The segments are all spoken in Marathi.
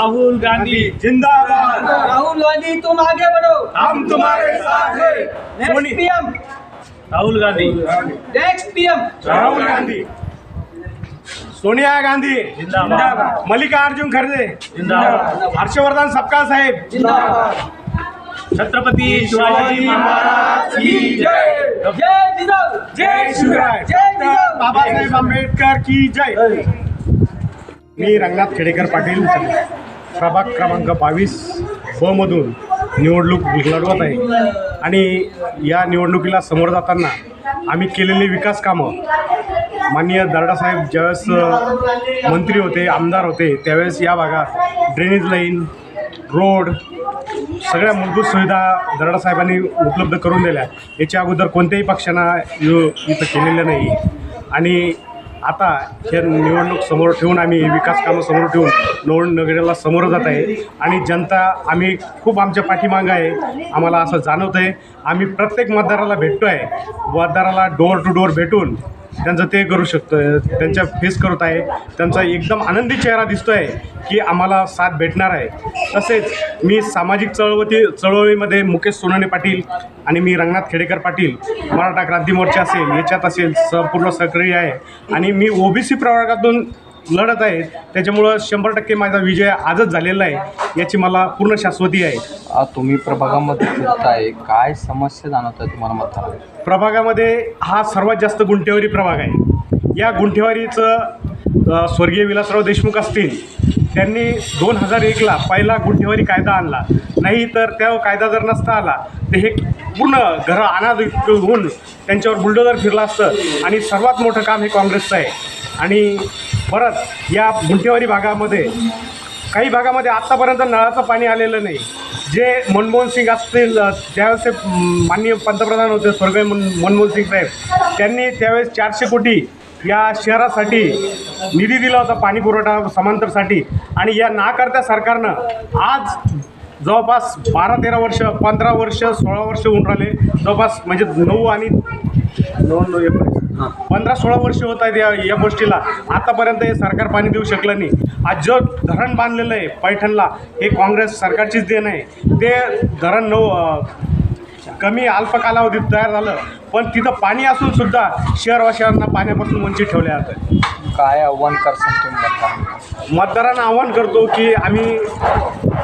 राहुल गांधी जिंदाबाद। राहुल गांधी तुम आगे बढ़ो। हम तुम्हारे साथ हैं। Next PM Rahul Gandhi. Next PM Rahul Gandhi. Sonia Gandhi. जिंदाबाद। मल्लिकार्जुन खड़गे। जिंदाबाद। हर्षवर्धन सपकाळ साहेब। जिंदाबाद। छत्रपती शिवाजी महाराज की जय। जय जिजाऊ जय शिवराय। जय जिजाऊ बाबासाहेब आंबेडकर की जय। मी रंगनाथ खेडेकर पाटील। प्रभाग क्रमांक बावीस बमधून निवडणूक लढवत आहे. आणि या निवडणुकीला समोर जाताना आम्ही केलेली विकास कामं माननीय दरडासाहेब ज्यावेळेस मंत्री होते आमदार होते त्यावेळेस या भागात ड्रेनेज लाईन रोड सगळ्या मूलभूत सुविधा दरडासाहेबांनी उपलब्ध करून दिल्या. याच्या अगोदर कोणत्याही पक्षांना यो इथं केलेलं नाही. आणि आता हे निवडणूक समोर ठेवून आम्ही विकास कामं समोर ठेवून निवडणुकीला समोर जात आहे. आणि जनता आम्ही खूप आमच्या पाठीमागं आहे. आम्हाला असं जाणवतं आहे आम्ही प्रत्येक मतदाराला भेटतो आहे मतदाराला डोअर टू डोअर भेटून त्यांचं ते करू शकतो त्यांच्या फेस करत आहे. त्यांचा एकदम आनंदी चेहरा दिसतो आहे की आम्हाला साथ भेटणार आहे. तसेच मी सामाजिक चळवळी चळवळीमध्ये मुकेश सोनाने पाटील आणि मी रंगनाथ खेडेकर पाटील मराठा क्रांती मोर्चा असेल याच्यात असेल संपूर्ण सक्रिय आहे. आणि मी ओबीसी प्रवर्गातून लढत आहे. त्याच्यामुळं शंभर टक्के माझा विजय आजच झालेला आहे याची मला पूर्ण शाश्वती आहे. आ, तुम्ही प्रभागामध्ये फिरताय. काय समस्या जाणवत आहे तुम्हाला मतदारात प्रभागामध्ये हा सर्वात जास्त गुंठेवारी प्रभाग आहे. या गुंठेवारीचं अ, स्वर्गीय विलासराव देशमुख असतील त्यांनी दोन हजार एकला पहिला गुंठेवारी कायदा आणला. नाही तर त्या कायदा जर नसता आला तर हे पूर्ण घरं अनाथ होऊन त्यांच्यावर बुलडोजर फिरलं असतं. आणि सर्वात मोठं काम हे काँग्रेसचं आहे. आणि परत या गुंठेवारी भागामध्ये काही भागामध्ये आत्तापर्यंत नळाचं पाणी आलेलं नाही. जे मनमोहन सिंग असतील ज्यावेळेस ते माननीय पंतप्रधान होते स्वर्गीय मन मनमोहन सिंग साहेब त्यांनी त्यावेळेस चारशे कोटी या शहरासाठी निधी दिला होता पाणी पुरवठा समांतरसाठी. आणि या नाकारत्या सरकारनं आज जवळपास बारा तेरा वर्ष पंधरा वर्ष सोळा वर्ष होऊन राहिले. जवळपास म्हणजे नऊ आणि नऊ नऊ पंधरा सोळा वर्ष होत आहेत या या गोष्टीला. आतापर्यंत हे सरकार पाणी देऊ शकलं नाही. आज जो धरण बांधलेलं आहे पैठणला हे काँग्रेस सरकारचीच देण आहे. ते धरण नऊ कमी अल्प कालावधीत तयार झालं पण तिथं पाणी असून सुद्धा शहरवासियांना पाण्यापासून वंचित ठेवले जातं काय आव्हान तुम्ही मतदारांना? मतदारांना आव्हान करतो की आम्ही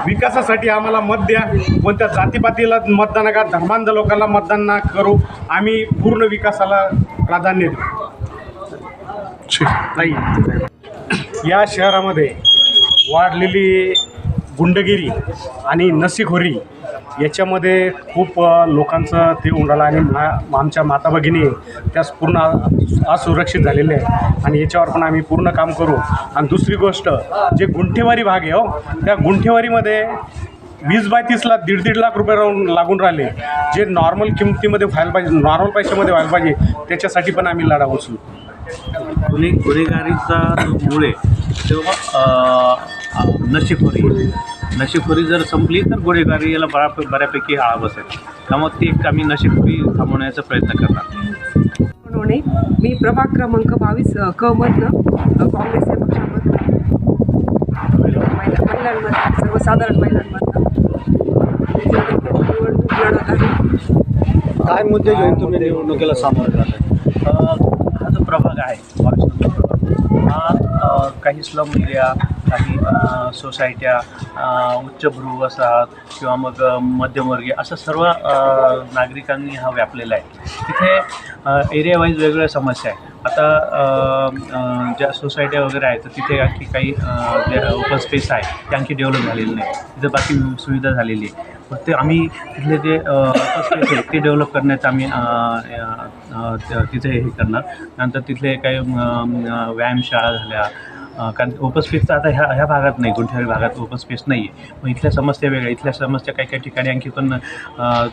विकासासाठी आम्हाला मत द्या. कोणत्या जातीपातीला मतदान नका धर्मांध लोकांना मतदान ना करू. आम्ही पूर्ण विकासाला प्राधान्य देऊ. नाही. या शहरामध्ये वाढलेली गुंडगिरी आणि नसीखोरी याच्यामध्ये खूप लोकांचं ते उडाला आणि मा आमच्या माता भगिनी त्यास पूर्ण असुरक्षित झालेले आहे आणि याच्यावर पण आम्ही पूर्ण काम करू. आणि दुसरी गोष्ट जे गुंठेवारी भाग आहे हो त्या गुंठेवारीमध्ये वीस बाय तीसला दीड दीड लाख रुपये राहून लागून राहिले. जे नॉर्मल किमतीमध्ये व्हायला पाहिजे नॉर्मल पैशामध्ये व्हायला पाहिजे त्याच्यासाठी पण आम्ही लढा उचलू गुन्हे गुन्हेगारीचा मुळे तेव्हा नशेखोरी नशेखोरी जर संपली तर गुन्हेगारी याला बरा बऱ्यापैकी आळा बसेल त्यामुळे ती एक आम्ही नशेखोरी थांबवण्याचा प्रयत्न करणार. म्हणून मी प्रभाग क्रमांक बावीस क मधनं काँग्रेस या पक्षामधनं महिला सर्वसाधारण महिलांमधनं निवडणूक लढत आहे काय मुद्दे घेऊन तुम्ही निवडणुकीला सामोरं जात आहे? हा जो प्रभाग आहे हा काही स्लम एरिया काही सोसायट्या उच्चभ्रू वसाहत किंवा मग मध्यमवर्गीय असं सर्व नागरिकांनी हा व्यापलेला आहे. तिथे एरिया वाईज वेगवेगळ्या समस्या आहे आता ज्या सोसायट्या वगैरे आहेत तर तिथे आणखी काही जे ओपन स्पेस आहे ते आणखी डेव्हलप झालेलं नाही. तिथे बाकी सुविधा झालेली आहे. मग ते आम्ही तिथले जे ओपन स्पेस आहे ते डेव्हलप करण्याचं आम्ही तिथे हे करणार. नंतर तिथले काही व्यायामशाळा झाल्या कारण ओपन स्पेस तर आता ह्या ह्या भागात नाही गुंठेवाडी भागात ओपन स्पेस नाही आहे मग इथल्या समस्या वेगळ्या इथल्या समस्या काही काही ठिकाणी आणखी पण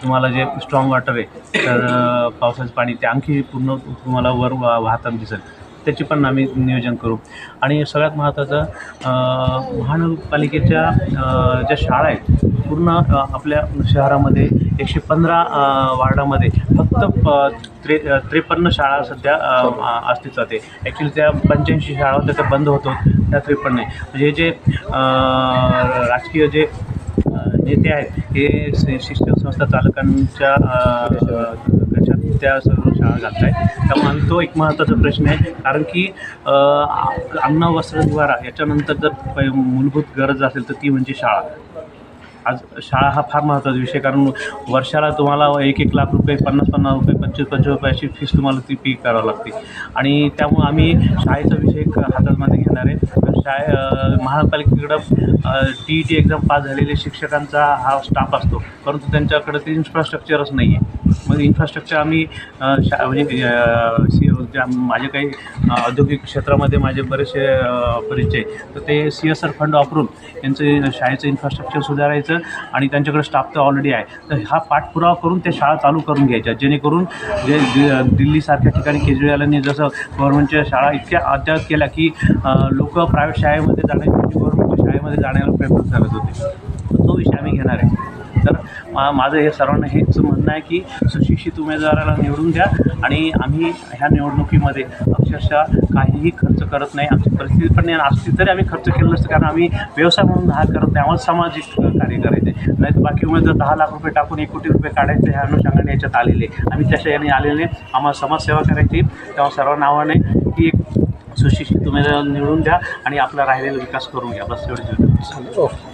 तुम्हाला जे स्ट्रॉंग वॉटर आहे तर पावसाचं पाणी ते आणखी पूर्ण तुम्हाला वर वा- वाहताना दिसेल. त्याची पण आम्ही नियोजन करू. आणि सगळ्यात महत्त्वाचं महानगरपालिकेच्या ज्या शाळा आहेत पूर्ण आपल्या शहरामध्ये एकशे पंधरा वार्डामध्ये फक्त प- त्रे त्रेपन्न शाळा सध्या अस्तित्वात आहे. ॲक्च्युली त्या पंच्याऐंशी शाळा होत्या त्या बंद होतो त्या त्रेपन्न नाही म्हणजे जे राजकीय जे नेते आहेत हे शिक्षण संस्था चालकांच्या त्या सर्व शाळा घालत आहेत. त्यामुळे तो एक महत्त्वाचा प्रश्न आहे. कारण की अन्न वस्त्र निवारा याच्यानंतर जर पै- मूलभूत गरज असेल तर ती म्हणजे शाळा. आज शाळा हा फार महत्त्वाचा विषय कारण वर्षाला तुम्हाला एक एक लाख रुपये पन्नास पन्नास रुपये पंचवीस पंचवीस रुपयाची फीस तुम्हाला ती पे करावी लागते. आणि त्यामुळं आम्ही शाळेचा विषय हातामध्ये घेणार आहे. तर शाळे महापालिकेकडं T E T exam pass झालेले शिक्षकांचा हा स्टाफ असतो. परंतु त्यांच्याकडे ते इन्फ्रास्ट्रक्चरच नाही आहे मग इन्फ्रास्ट्रक्चर आम्ही शा म्हणजे सी ज्या माझे काही औद्योगिक क्षेत्रामध्ये माझे बरेचसे परिचय तर ते सी एस आर फंड वापरून यांचं शाळेचं इन्फ्रास्ट्रक्चर सुधारायचं आणि त्यांच्याकडे स्टाफ तर ऑलरेडी आहे. तर हा पाठपुरावा करून त्या शाळा चालू करून घ्यायच्या जेणेकरून जे दि- दिल्लीसारख्या ठिकाणी केजरीवालांनी जसं गव्हर्नमेंटच्या शाळा इतक्या अद्यावत केल्या की लोक प्रायव्हेट शाळेमध्ये जाण्याची गव्हर्नमेंटच्या शाळेमध्ये जाण्याला प्रयत्न करत होते. तो विषय आम्ही घेणार आहे. मा माझं हे सर्वांना हेच म्हणणं आहे की सुशिक्षित उमेदवाराला निवडून द्या आणि आम्ही ह्या निवडणुकीमध्ये अक्षरशः काहीही खर्च करत नाही. आमची परिस्थिती पण नाही असली तरी आम्ही खर्च केलं नसतं कारण आम्ही व्यवसाय म्हणून हा करत नाही. आम्हाला सामाजिक कार्य करायचे. नाही तर बाकी उमेदवार दहा लाख रुपये टाकून एक कोटी रुपये काढायचे ह्या अनुषंगाने याच्यात आलेले. आम्ही तशा याने आलेले आम्हाला समाजसेवा करायची तेव्हा सर्वांना आव्हाने की एक सुशिक्षित उमेदवार निवडून द्या आणि आपला राहिलेला विकास करून घ्या बस एवढी ओके.